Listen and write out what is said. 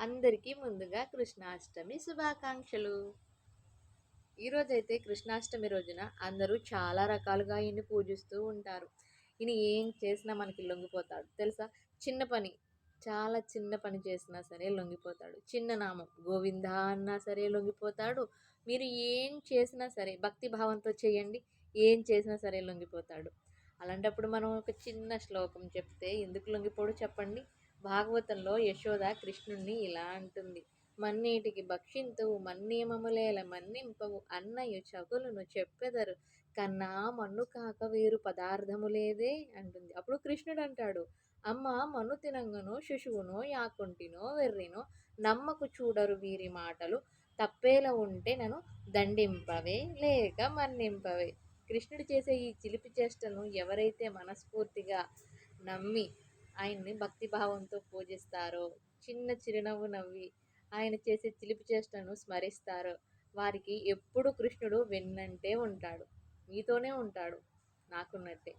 అందరికీ ముందుగా కృష్ణాష్టమి శుభాకాంక్షలు. ఈరోజైతే కృష్ణాష్టమి రోజున అందరూ చాలా రకాలుగా ఈయన్ని పూజిస్తూ ఉంటారు. ఈయన ఏం చేసినా మనకి లొంగిపోతాడు. తెలుసా? చిన్న పని చాలా చిన్న పని చేసినా సరే లొంగిపోతాడు. చిన్న నామం గోవింద అన్నా సరే లొంగిపోతాడు. మీరు ఏం చేసినా సరే భక్తి భావంతో చేయండి. ఏం చేసినా సరే లొంగిపోతాడు. అలాంటప్పుడు మనం ఒక చిన్న శ్లోకం చెప్తే ఎందుకు లొంగిపోడు చెప్పండి? భాగవతంలో యశోద కృష్ణుణ్ణి ఇలా అంటుంది. మన్నీటికి భక్షింతువు మన్నియమములేల మన్నింపవు అన్నయ్య చగులను చెప్పెదరు. కన్నా మన్ను కాక వేరు పదార్థము లేదే అంటుంది. అప్పుడు కృష్ణుడు అంటాడు అమ్మ మన్ను తినంగనో శిశువునో యాకుంటినో వెర్రినో నమ్మకు చూడరు వీరి మాటలు. తప్పేలా ఉంటే నన్ను దండింపవే లేక మన్నింపవే కృష్ణుడు చేసే ఈ చిలిపి చేష్టను ఎవరైతే మనస్ఫూర్తిగా నమ్మి ఆయన్ని భక్తిభావంతో పూజిస్తారో చిన్న చిరునవ్వు నవ్వి ఆయన చేసే చిలిపి చేష్టను స్మరిస్తారో వారికి ఎప్పుడు కృష్ణుడు వెన్నంటే ఉంటాడు. మీతోనే ఉంటాడు. నాకున్నట్టే.